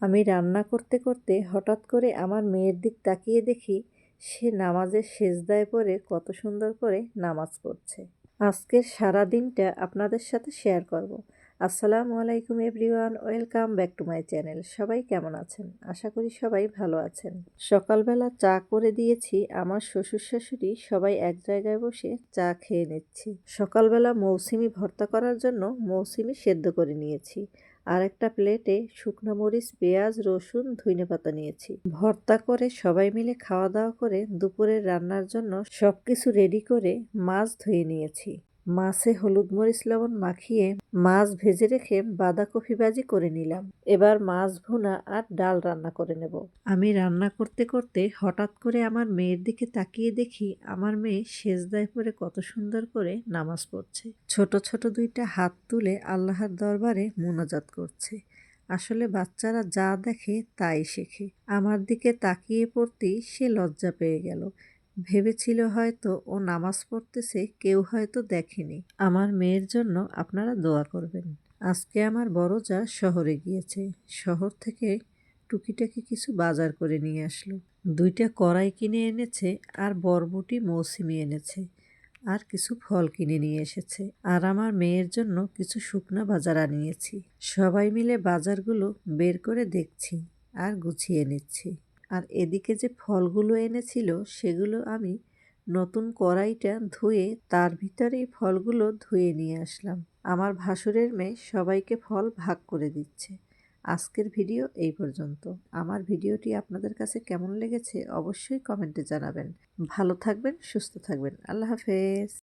আমি রান্না করতে করতে হঠাৎ করে আমার মেয়ের দিক তাকিয়ে দেখি সে নামাজের সেজদায় পড়ে কত সুন্দর করে নামাজ পড়ছে। আজকের সারা দিনটা আপনাদের সাথে শেয়ার করব। আসসালামু আলাইকুম everyone, welcome back to my channel. সবাই কেমন আছেন? আশা করি সবাই ভালো আছেন। সকালবেলা চা করে দিয়েছি, আমার শ্বশুর শাশুড়ি সবাই এক জায়গায় বসে চা খেয়ে নিচ্ছি। সকালবেলা মৌসুমি ভর্তা করার জন্য মৌসুমি সেদ্ধ করে নিয়েছি। আর একটা প্লেটে শুকনো মরিচ, পেঁয়াজ, রসুন, ধুইনে পাতা নিয়েছি। ভর্তা করে সবাই মিলে খাওয়া দাওয়া করে দুপুরের রান্নার জন্য সব কিছু রেডি করে মাছ ধুয়ে নিয়েছি। মাছে হলুদ মরিচ লবণ মাখিয়ে মাছ ভেজে রেখে বাঁধাকপি ভাজি করে নিলাম। এবার মাছ ভুনা আর ডাল রান্না করে নেব। আমি রান্না করতে করতে হঠাৎ করে আমার মেয়ের দিকে তাকিয়ে দেখি আমার মেয়ে সেজদায় পরে কত সুন্দর করে নামাজ পড়ছে। ছোট ছোট দুইটা হাত তুলে আল্লাহর দরবারে মোনাজাত করছে। আসলে বাচ্চারা যা দেখে তাই শেখে। আমার দিকে তাকিয়ে পড়তেই সে লজ্জা পেয়ে গেল। ভেবেছিল হয়তো ও নামাজ পড়তেছে, কেউ হয়তো দেখেনি। আমার মেয়ের জন্য আপনারা দোয়া করবেন। আজকে আমার বড় যা শহরে গিয়েছে। শহর থেকে টুকিটাকি কিছু বাজার করে নিয়ে আসলো। দুইটা কড়াই কিনে এনেছে আর বরবটি, মৌসুমি এনেছে আর কিছু ফল কিনে নিয়ে এসেছে। আর আমার মেয়ের জন্য কিছু শুকনা বাজার আনিয়েছি। সবাই মিলে বাজারগুলো বের করে দেখছি আর গুছিয়ে নিচ্ছি। আর এদিকে যে ফলগুলো এনেছিল, সেগুলো আমি নতুন কড়াইটা ধুয়ে তার ভিতরেই ফলগুলো ধুয়ে নিয়ে আসলাম। আমার ভাসুরের মেয়ে সবাইকে ফল ভাগ করে দিচ্ছে। আজকের ভিডিও এই পর্যন্ত। আমার ভিডিওটি আপনাদের কাছে কেমন লেগেছে অবশ্যই কমেন্টে জানাবেন। ভালো থাকবেন, সুস্থ থাকবেন। আল্লাহ হাফেজ।